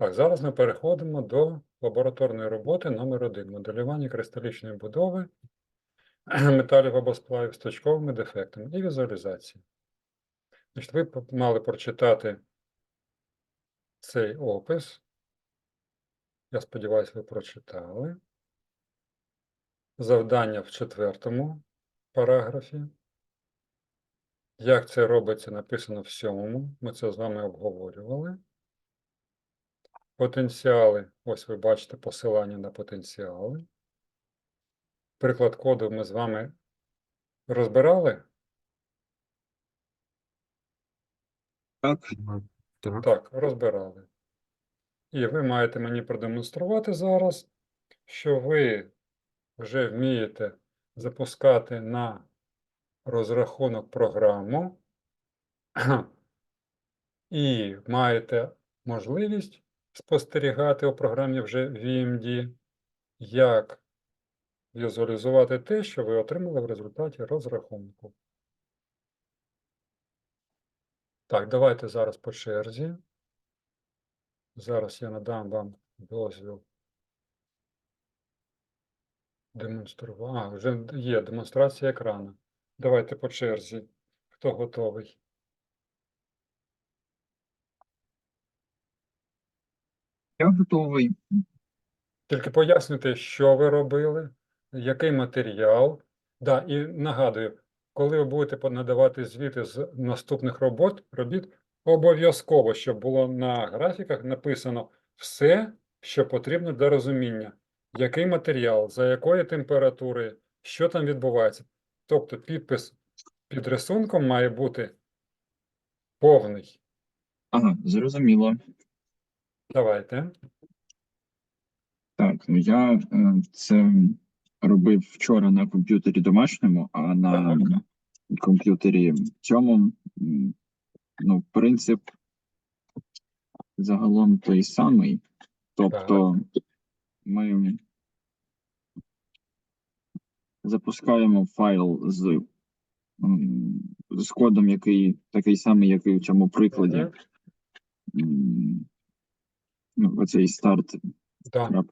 Так, зараз ми переходимо до лабораторної роботи номер 1 моделювання кристалічної будови металів або сплавів з точковими дефектами і візуалізації. Значить, ви мали прочитати цей опис. Я сподіваюся, ви прочитали. Завдання в четвертому параграфі. Як це робиться, написано в сьомому. Ми це з вами обговорювали. Потенціали. Ось ви бачите посилання на потенціали. Приклад коду ми з вами розбирали. Так, Так. Так, розбирали. І ви маєте мені продемонструвати зараз, що ви вже вмієте запускати на розрахунок програму і маєте можливість спостерігати у програмі вже VMD, як візуалізувати те, що ви отримали в результаті розрахунку. Так, давайте зараз по черзі. Зараз я надам вам дозвіл демонструвати. А, вже є демонстрація екрану. Давайте по черзі. Хто готовий? Я готовий. Тільки пояснюйте, що ви робили, який матеріал. Да, і нагадую, коли ви будете надавати звіти з наступних робот, робіт, обов'язково, щоб було на графіках написано все, що потрібно для розуміння, який матеріал, за якої температури, що там відбувається. Тобто підпис під рисунком має бути повний. Ага, зрозуміло. Давайте. Так, ну я е, це робив вчора на комп'ютері домашньому, а на Так. комп'ютері цьому, ну, принцип загалом той самий. Тобто ми запускаємо файл з, з кодом, який такий самий, як і в цьому прикладі. Мгм. Ну, оцей старт Да.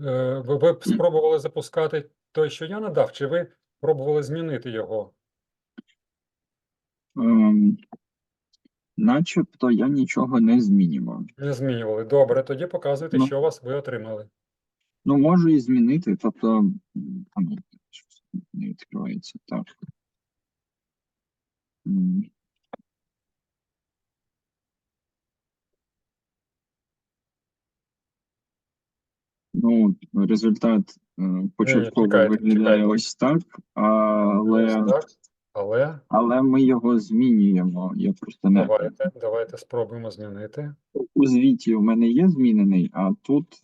Е, Ви, ви спробували запускати той, що я надав, чи ви пробували змінити його? Ем, начебто я нічого не змінював. Не змінювали. Добре, тоді показуйте, Ну. що у вас ви отримали. Ну, можу і змінити, тобто, а ну, щось не відкривається. Так. М. Ну, результат е, початково чекайте, виглядає чекайте. ось так, але, Ось. Але але ми його змінюємо. Я просто не давайте, давайте спробуємо змінити. у звіті у мене є змінений, а тут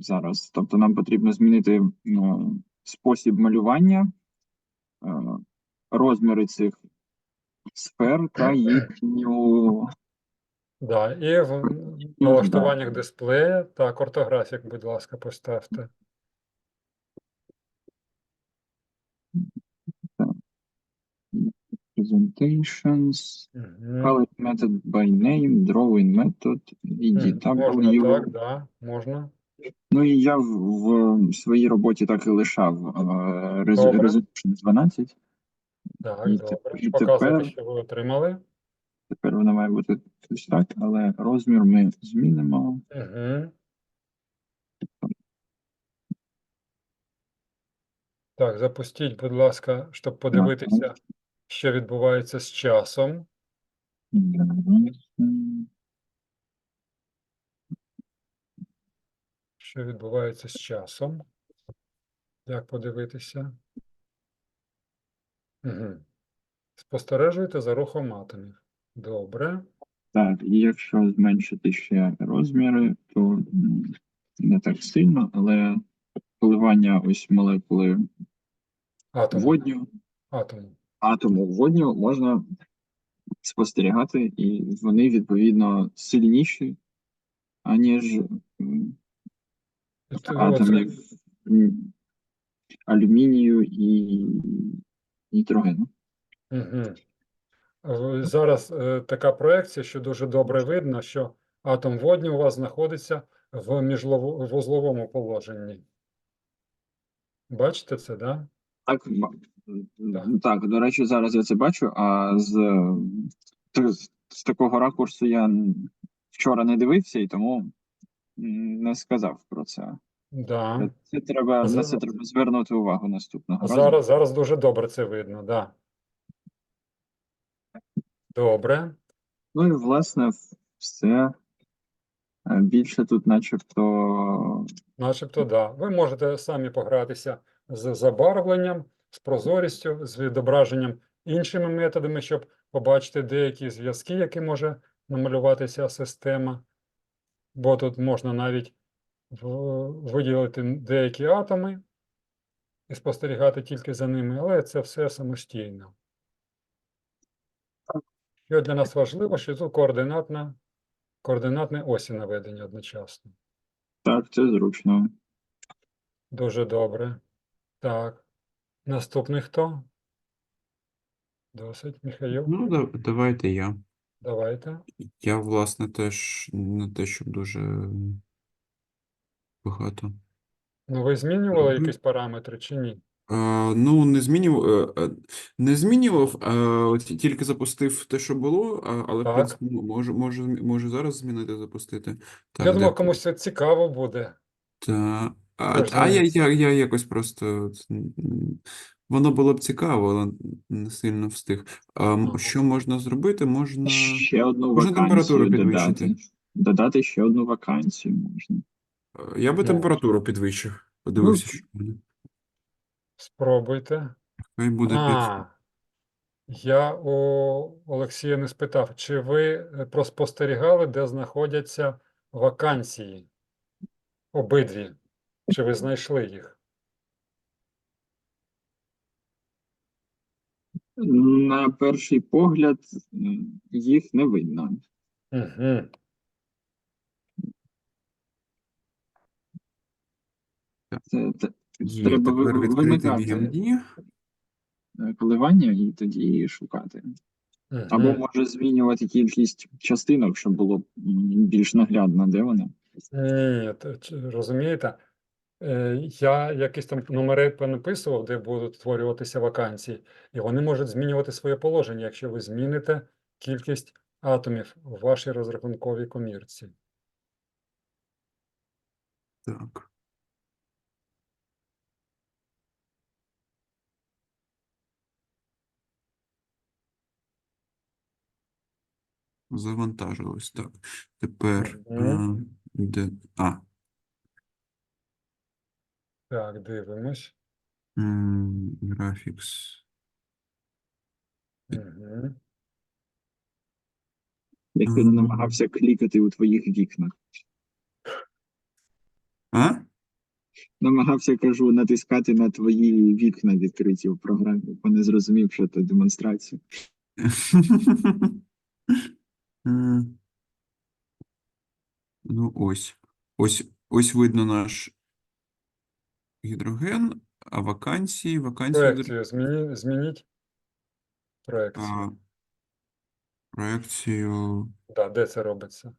зараз. Тобто нам потрібно змінити е, спосіб малювання, е, розміри цих сфер та їхню. Да, і в налаштуваннях дисплея так, ортографік, будь ласка, поставте. Presentations, color method by name, drawing method, Мгм. Можна VDW. так, да, можна. Ну і я в, в своїй роботі так і лишав е, resolution 12. Так, І добре. Показуйте, що ви отримали. Тепер вона має бути ось так, але розмір ми змінимо. Угу. Так, запустіть, будь ласка, щоб подивитися, що відбувається з часом. Що відбувається з часом? Як подивитися? Угу. Спостережуйте за рухом атомів. Добре. Так, і якщо зменшити ще розміри, то не так сильно, але коливання ось молекули Атом. водню, Атому. атому водню можна спостерігати, і вони відповідно сильніші, аніж ти- атомів м, алюмінію і нітрогену. Угу. Зараз е, така проекція, що дуже добре видно, що атом водню у вас знаходиться в міжлово- вузловому положенні. Бачите це, да? Так, м, так, до речі, зараз я це бачу, а з, з, з такого ракурсу я вчора не дивився і тому не сказав про це. Да. Це треба, на це треба звернути увагу наступного разу. Зараз, зараз дуже добре це видно, да. Добре. Ну і власне все. Е, Більше тут, начебто, Начебто, да. Ви можете самі погратися з забарвленням, з прозорістю, з відображенням іншими методами, щоб побачити деякі зв'язки, які може намалювати ця система. Бо тут можна навіть виділити деякі атоми і спостерігати тільки за ними, але це все самостійно. Що для нас важливо, що тут координатна, координатні осі наведені одночасно. так, це зручно. Дуже добре. Так. Наступний хто? Досить, Михайло. Ну, да, давайте я. Давайте. Я, власне, теж не те, щоб дуже багато. Ну, ви змінювали Мгм. якісь параметри чи ні? Ну, не змінював, е, е, не змінював, тільки запустив те, що було, а, але, в принципі, можу, можу, можу зараз змінити, запустити. Так, Я думав, де- комусь це цікаво буде. Та, а, а я, я, я якось просто воно було б цікаво, але не сильно встиг. А, що можна зробити? Можна. Ще одну Можна температуру підвищити. додати. Додати ще одну вакансію можна. Я би Ну. температуру підвищив. Подивився, що буде. Спробуйте. Хай буде 500. А, я у Олексія не спитав, чи ви е, проспостерігали, де знаходяться вакансії? Обидві. Чи ви знайшли їх? На перший погляд м, їх не видно. Угу. Це те- Є, треба тепер відкрити вимикати. VMD. е, коливання і тоді шукати. Або може змінювати кількість частинок, щоб було м, більш наглядно, де вони. Ні, ч- розумієте, е, я якісь там номери понаписував, де будуть створюватися вакансії, і вони можуть змінювати своє положення, якщо ви зміните кількість атомів в вашій розрахунковій комірці. Так. Завантажилось. Так. Тепер. А, де... А. Так, дивимось. м, Graphics. Угу. Як ти Мгм. намагався клікати у твоїх вікнах. А? Намагався, кажу, натискати на твої вікна відкриті в програмі, бо не зрозумів, що це демонстрація. Ну, ось. Ось, ось видно наш гідроген, а вакансії, вакансії, Проекцію зміні, змініть. а, Проекцію. проекцію. Да, де це робиться?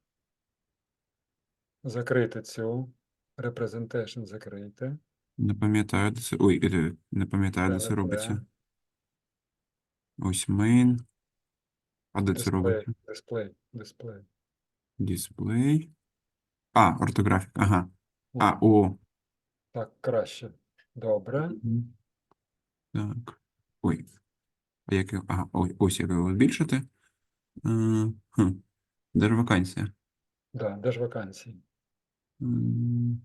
Закрити цю. Representation закрити. Не пам'ятаю, де це. Ой, е, не пам'ятаю, де це робиться. Ось main. А де це робиться? дисплей, дисплей. Дисплей. А, ортографік. Ага. А, О, так, краще. Добре. Так. Ой. А як його? Ага, ой, ось як його збільшити. Е, Так, Де ж вакансія? Да, де ж вакансії? М, ну,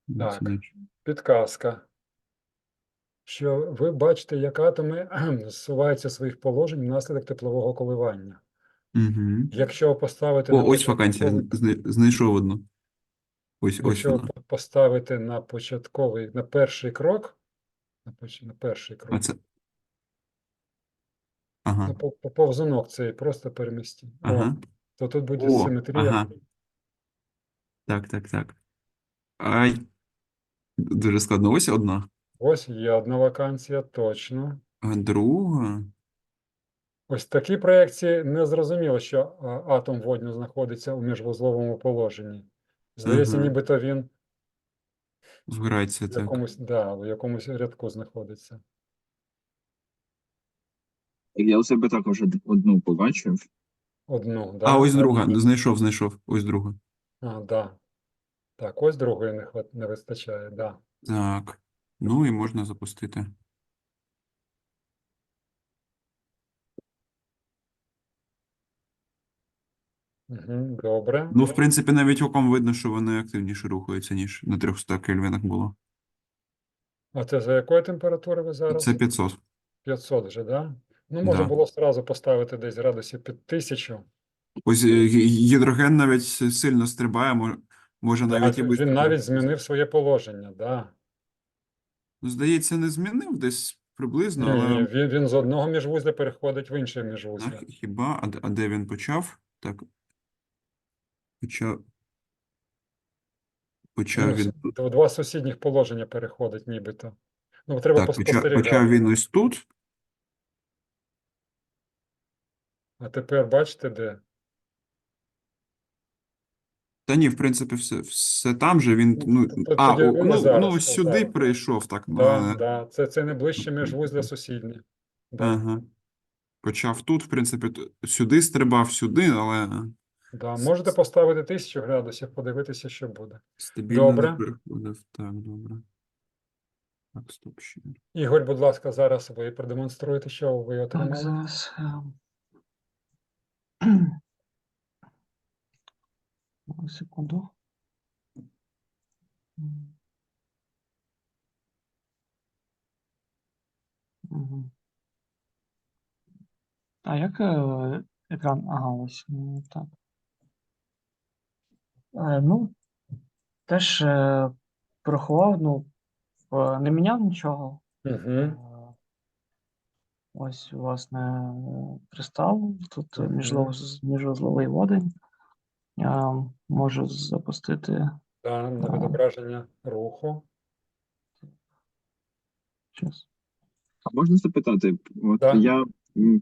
це Так. Підказка. Що ви бачите, як атоми зсуваються своїх положень внаслідок теплового коливання. Мгм. Якщо поставити на ось вакансія. Знайшов одну. Ось, ось якщо вона. поставити на початковий, на перший крок, на, поч- на перший А крок, це. Ага. на по- по- повзунок цей просто перемістіть. О, Ага. то тут буде О, симетрія. ага. Так, так, так. Ай. Дуже складно. Ось одна. Ось є одна вакансія, точно. А друга. Ось в такій проєкції не зрозуміло, що атом водню знаходиться у міжвузловому положенні. Здається, Ага. нібито він Вграється в так. якомусь, да, в якомусь рядку знаходиться. Я у себе також од- одну побачив. Одну, да? А ось друга. Одну. Знайшов, знайшов. Ось друга. А, да. Так, ось другої не, хват... не вистачає, да. Так. Ну і можна запустити. Угу, добре. Ну, в принципі, навіть оком видно, що вони активніше рухаються, ніж на 300 кельвінах було. А це за якої температури ви зараз? Це 500. 500 вже, да? Ну, може Да. було одразу поставити десь градусів під 1000. Ось е, гідроген навіть сильно стрибає, мо- може навіть і він навіть змінив своє положення, да. Ну, Здається, не змінив десь приблизно, Ні, ні, але він, він з одного міжвузля переходить в інше міжвузля. так, хіба, а, де- а де він почав? Так. Почав. Почав Ну, він в два сусідніх положення переходить нібито. Ну, треба так, почав, поспостерігати. почав він ось тут. А тепер бачите, де? Та ні, в принципі, все, все там же він. Ну, т- а, о, він ну, зараз ну, ось сюди поставив. прийшов, так. Да, е, да, це, це не ближче міжвузля сусіднє. Да, Ага. Почав тут, в принципі, т- сюди стрибав, сюди, але да. Можете поставити 1000 градусів, подивитися, що буде. стабільно не Добре. переходив. Так, добре. Так, стоп ще. Ігор, будь ласка, зараз ви продемонструєте, що ви Так, отримали. зараз. ем. Одну Секунду. А як е, екран? Ага, ось. Так. Е, ну, теж е, порахував, ну, не міняв нічого. Угу. Ось, власне, кристал, тут е, Мгм. водень. Я можу запустити Да, на відображення руху. час. А можна запитати? От Да. я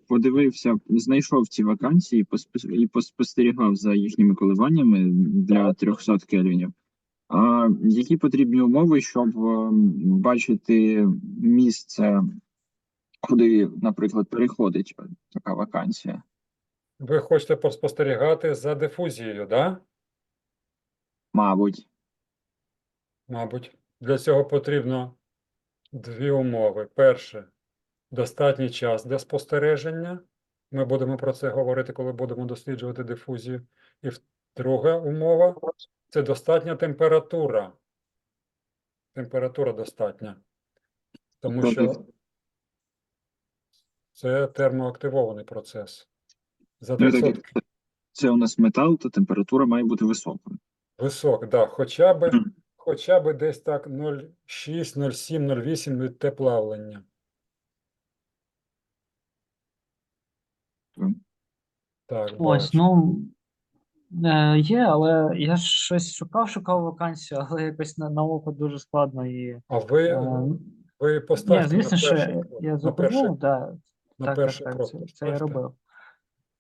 подивився, знайшов ці вакансії і поспостерігав за їхніми коливаннями для 300 кельвінів. А які потрібні умови, щоб ем, бачити місце, куди, наприклад, переходить така вакансія? Ви хочете поспостерігати за дифузією, да? Мабуть. Мабуть, для цього потрібно дві умови. Перше, достатній час для спостереження. Ми будемо про це говорити, коли будемо досліджувати дифузію. І друга умова це достатня температура. Температура достатня. Тому що це термоактивований процес. За Ну, так 300 це- це у нас метал, то температура має бути високою. Висок, да, хоча б, Мгм. хоча б десь так 0,6, 0,7, 0,8 від теплавлення. Мгм. Так, Ось, ну е, є, але я щось шукав, шукав вакансію, але якось на, на око дуже складно і. А ви, Е, ви ні, звісно, на що перший, я, крок, я на перший, зупинив, да, так, так, перший так, крок це, це я робив.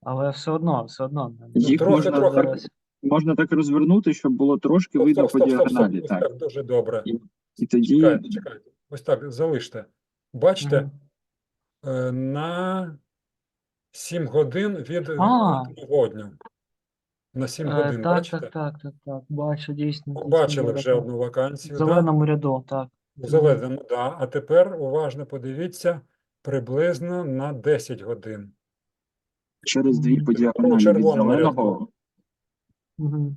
Але все одно, все одно. Їх трохи- можна, трохи- так, можна так розвернути, щоб було трошки Стоп, видно стоп, по стоп, стоп, стоп. діагоналі. Ось Так. так дуже добре. І тоді Чекайте, чекайте. Ось так, залиште. Бачите, Мгм. е, на 7 годин від А. На 7 Е, годин, так, бачите? так, так, так, так, бачу, дійсно. дійсно, Побачили вже така. одну вакансію. В да? зеленому ряду, так. В зеленому, да. А тепер уважно подивіться приблизно на 10 годин. Через дві по діагоналі від червоному зеленого рядку. Угу.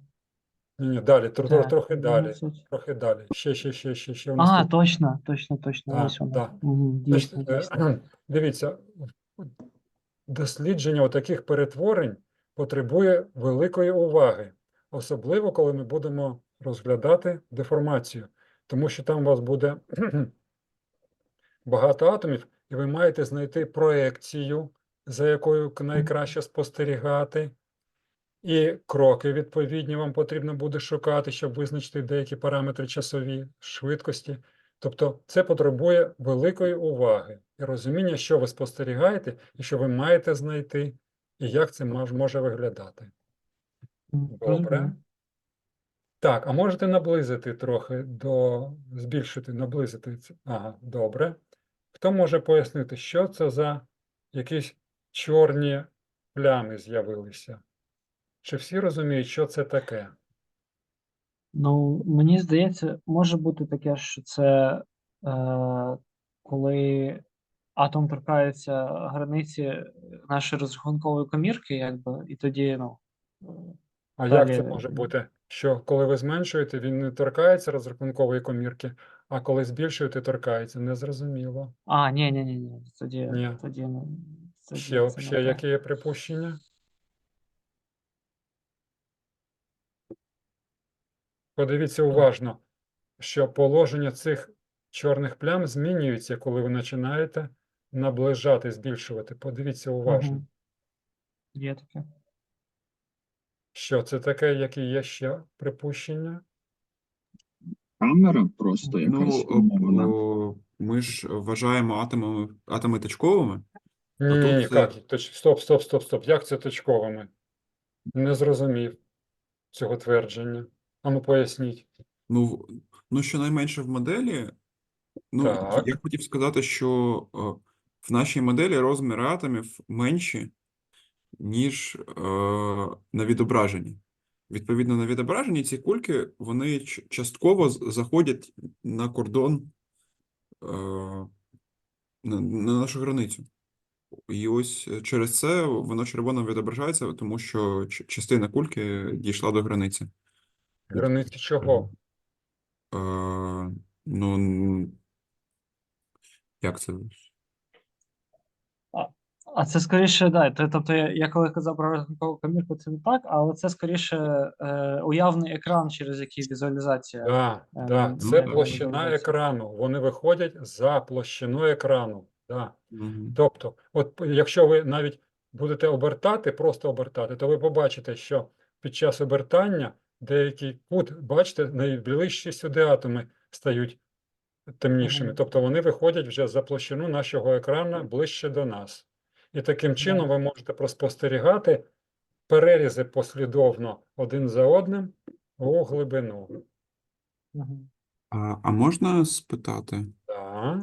Ні, далі, тр- Так, трохи далі, 11. трохи далі. Ще, ще, ще, ще, ще. в нас А, тут. точно, точно, точно. Так, Ось воно. так. Мгм, Значить, Дійсно, е, дійсно. Дивіться, дослідження таких перетворень потребує великої уваги, особливо коли ми будемо розглядати деформацію, тому що там у вас буде багато атомів, і ви маєте знайти проекцію, за якою найкраще спостерігати. І кроки відповідні вам потрібно буде шукати, щоб визначити деякі параметри часові, швидкості. Тобто це потребує великої уваги і розуміння, що ви спостерігаєте і що ви маєте знайти, і як це може виглядати. Добре. Так, а можете наблизити трохи до збільшити, наблизити це. Ага, добре. Хто може пояснити, що це за якісь чорні плями з'явилися? Чи всі розуміють, що це таке? Ну, мені здається, може бути таке, що це е, коли атом торкається границі нашої розрахункової комірки, якби, і тоді, ну, А як це може бути? Що коли ви зменшуєте, він не торкається розрахункової комірки, а коли збільшуєте, торкається? Незрозуміло. а, ні, ні, ні, ні, тоді, Ні. тоді, ну, тоді Ще, це ще які є припущення? Подивіться уважно, що положення цих чорних плям змінюється, коли ви починаєте наближати, збільшувати. Подивіться уважно, Мгм. Є таке. що це таке, які є ще припущення. Камера просто Ну, якась о, ми ж вважаємо атомами, атоми точковими. Ні, тут ні, ні, це- як? Точ... Стоп, стоп, стоп, стоп. Як це точковими? Не зрозумів цього твердження. Ану, поясніть. Ну, в- ну щонайменше в моделі, ну, Так. я хотів сказати, що е, в нашій моделі розміри атомів менші, ніж е, на відображенні. Відповідно, на відображенні ці кульки, вони ч- частково з- заходять на кордон, е, на, на нашу границю. І ось е, через це воно червоно відображається, тому що частина кульки дійшла до границі. Границі чого? Е, ну, як це? А це скоріше, да, то- тобто я, я коли казав про розрахункову комірку, це не так, але це скоріше е, уявний екран, через який візуалізація. Да, Е, да, це площина екрану. Вони виходять за площину екрану. Да. Мгм. Тобто, от якщо ви навіть будете обертати, просто обертати, то ви побачите, що під час обертання деякий кут, бачите, найближчі сюди атоми стають темнішими. Мгм. Тобто вони виходять вже за площину нашого екрану ближче до нас. І таким чином ви можете проспостерігати перерізи послідовно один за одним у глибину. А, а можна спитати? Так,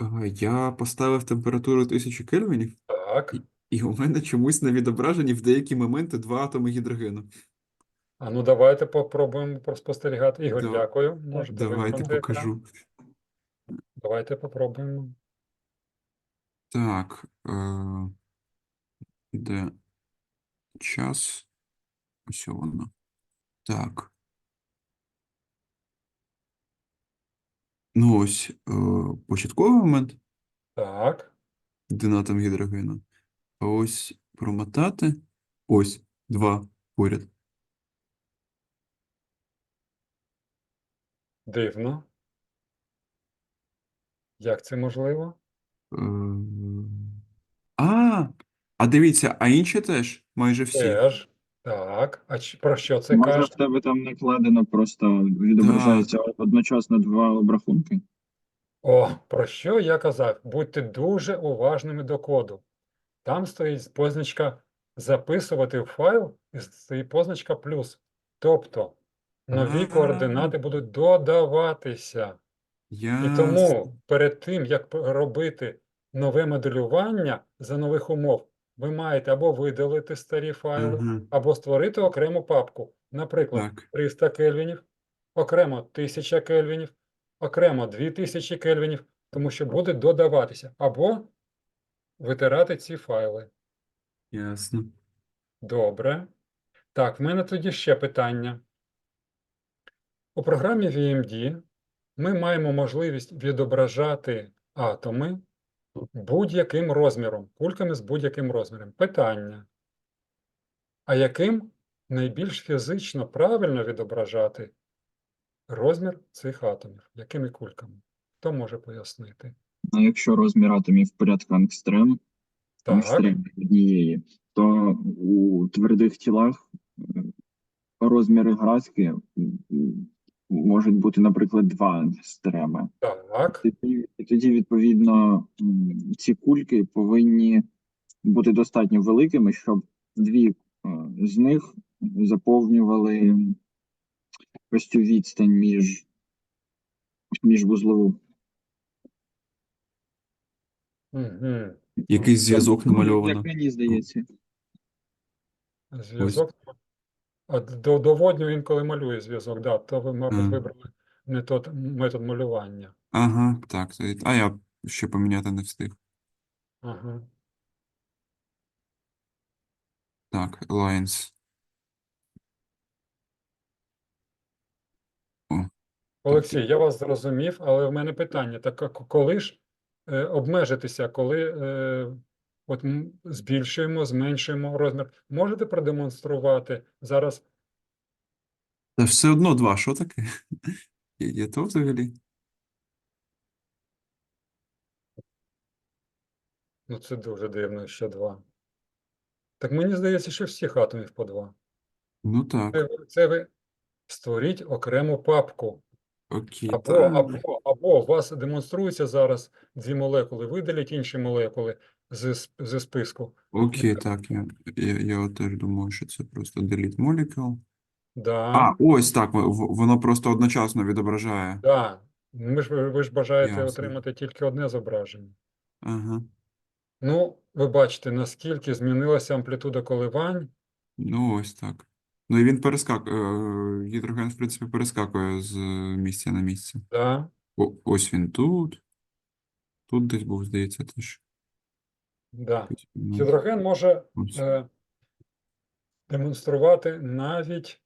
Е, Я поставив температуру 1000 кельвінів, так. і у мене чомусь на відображенні в деякі моменти два атоми гідрогену. А ну давайте попробуємо проспостерігати. Ігор, Да- дякую. Можете Давайте вимкнути екран. покажу. Давайте попробуємо. Так, е, де час? Ось воно. Так. Ну ось е, початковий момент, Так, один атом гідрогену. А ось промотати. Ось два поряд. дивно. Як це можливо? Е, А, а дивіться, а інші теж майже всі. Теж. Так. А чи- про що це Може, каже? в тебе там накладено просто відображається одночасно два обрахунки. О, про що я казав? Будьте дуже уважними до коду. Там стоїть позначка записувати в файл і стоїть позначка плюс. Тобто нові А. координати будуть додаватися. І тому перед тим, як п- робити нове моделювання за нових умов, ви маєте або видалити старі файли, Ага, або створити окрему папку. Наприклад, так. 300 кельвінів, окремо 1000 кельвінів, окремо 2000 кельвінів, тому що буде додаватися, або витирати ці файли. Ясно. Добре. Так, в мене тоді ще питання. У програмі VMD ми маємо можливість відображати атоми будь-яким розміром, кульками з будь-яким розміром. Питання. А яким найбільш фізично правильно відображати розмір цих атомів? Якими кульками? Хто може пояснити? А якщо розмір атомів порядку ангстрем, ангстрем однієї, то у твердих тілах е, розміри м, можуть бути, наприклад, два стреми. Так, Тоді, і тоді, відповідно, ці кульки повинні бути достатньо великими, щоб дві е, з них заповнювали ось цю відстань між, між вузлову. Якийсь зв'язок Ну, намальовано. Як мені здається. Зв'язок. А до, доводню інколи малює зв'язок, да, то ви, мабуть, Мгм. вибрали не тот метод малювання. Ага, так. А я ще поміняти не встиг. Ага. Так, lines. Олексій, я вас зрозумів, але в мене питання: так а к- коли ж е, обмежитися, коли е, от збільшуємо, зменшуємо розмір? Можете продемонструвати зараз? Та все одно два, що таке? Є, є то взагалі? Ну, це дуже дивно, що два. Так мені здається, що всіх атомів по два. Ну так, Це, це ви створіть окрему папку. окей. Або, або, або у вас демонструється зараз дві молекули, видаліть інші молекули з, зі списку. окей, так, я, я, я теж думаю, що це просто delete molecule. Да, А, ось так, в- воно просто одночасно відображає. да. Ми ж, ви- ви ж бажаєте Ясно. отримати тільки одне зображення. Ага. Ну, ви бачите, наскільки змінилася амплітуда коливань. Ну, ось так. Ну і він перескакує, гідроген, в принципі, перескакує з місця на місце. Да, О, ось він тут. Тут десь був, здається, теж. Да. Ну, Гідроген може е, демонструвати навіть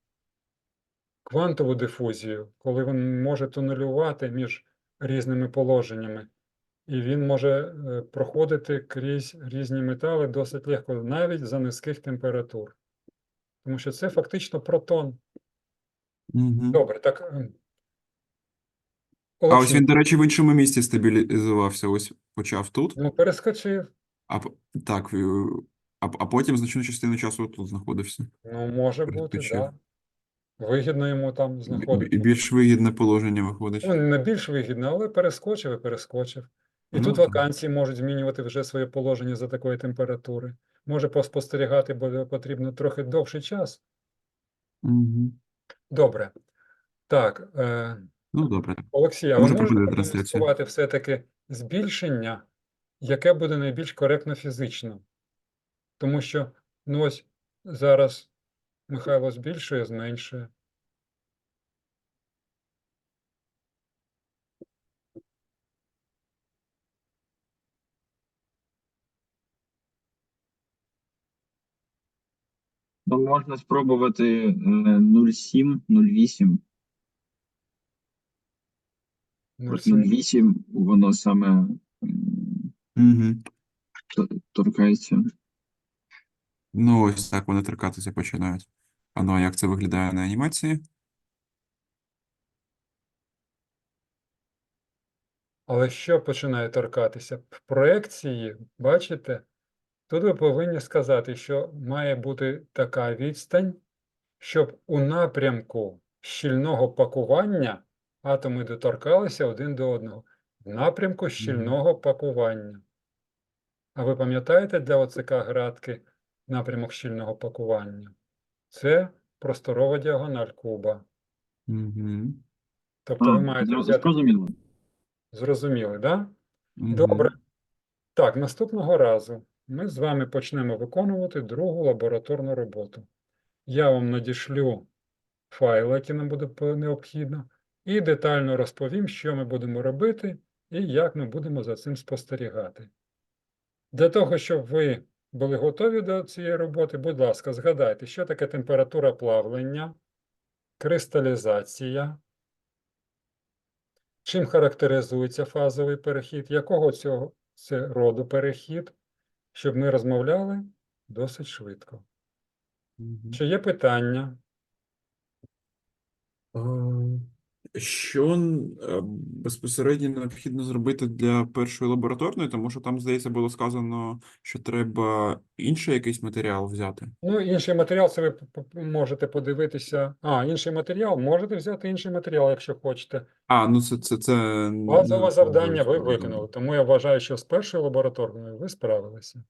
квантову дифузію, коли він може тунелювати між різними положеннями. І він може е, проходити крізь різні метали досить легко, навіть за низьких температур. Тому що це фактично протон. Мгм. Добре, так. ем, А ось він, до речі, в іншому місці стабілізувався. Ось почав тут, ну перескочив. А так, е, а, а потім значну частину часу тут знаходився. Ну, може бути, так. Да. Вигідно йому там І- І більш вигідне положення виходить. Ну, не більш вигідно, але перескочив і перескочив. І Ну, тут так. вакансії можуть змінювати вже своє положення за такої температури. Може поспостерігати буде потрібно трохи довший час. Мгм. Добре. Так, е, Ну, добре. Олексій, а ви можете трансляцію? все-таки збільшення, яке буде найбільш коректно фізично? Тому що, ну ось зараз Михайло збільшує, зменшує. Ну, можна спробувати е, 0,7, 0,8. Ну, От це- 0,8 воно саме т- торкається. Ну, ось так вони торкатися починають. А ну, а як це виглядає на анімації? Але що починає торкатися? В проекції, бачите, тут ви повинні сказати, що має бути така відстань, щоб у напрямку щільного пакування атоми доторкалися один до одного. В напрямку щільного пакування. А ви пам'ятаєте для ОЦК градки напрямок щільного пакування? Це просторова діагональ куба. Угу. Тобто ви маєте взяти, зрозуміло. зрозуміли, так? Да? Добре. Так, наступного разу ми з вами почнемо виконувати другу лабораторну роботу. Я вам надішлю файли, які нам буде необхідно, і детально розповім, що ми будемо робити і як ми будемо за цим спостерігати. Для того, щоб ви були готові до цієї роботи, будь ласка, згадайте, що таке температура плавлення, кристалізація, Чим характеризується фазовий перехід? Якого цього це роду перехід? Щоб ми розмовляли досить швидко. Мгм. Чи є питання? Е, Що е, безпосередньо необхідно зробити для першої лабораторної, тому що там, здається, було сказано, що треба інший якийсь матеріал взяти. Ну, інший матеріал, це ви можете подивитися. А, інший матеріал, можете взяти інший матеріал, якщо хочете. А, ну це це, це Базове завдання ви виконали, тому я вважаю, що з першою лабораторною ви справилися.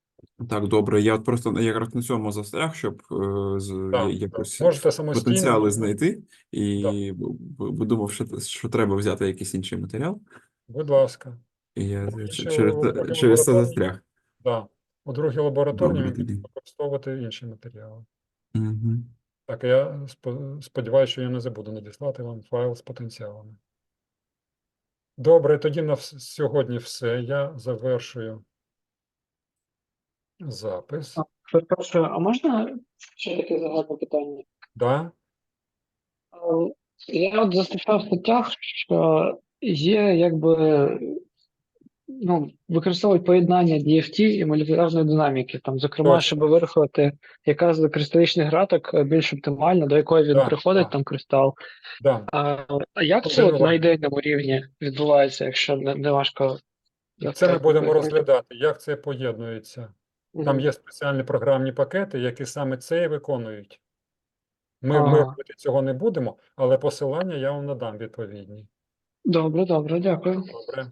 Так, добре. Я просто якраз на цьому застряг, щоб е, Так, так. якось Можете самостійно. потенціали знайти, і думав, що, що треба взяти якийсь інший матеріал. Будь ласка. І я через, через це лабораторії- застряг. Да. У другій тоді. використовувати інші матеріали. Угу. Так, я сподіваюся, що я не забуду надіслати вам файл з потенціалами. Добре, тоді на сьогодні все. Я завершую запис. Перепрошую, а можна ще таке загальне питання? Да? Е, Я от зустрічав в статтях, що є якби ну, використовують поєднання DFT і молекулярної динаміки. Там, зокрема, Точно. щоб вирахувати, яка з кристалічних граток більш оптимальна, до якої він Так, приходить, так. там кристал. Да. А, а як це Один от на ідейному рівні відбувається, якщо не, не важко? Це ми будемо розглядати, як це поєднується. Там є спеціальні програмні пакети, які саме це і виконують. Ми, ми робити цього не будемо, але посилання я вам надам відповідні. Добре, добре, дякую. Добре.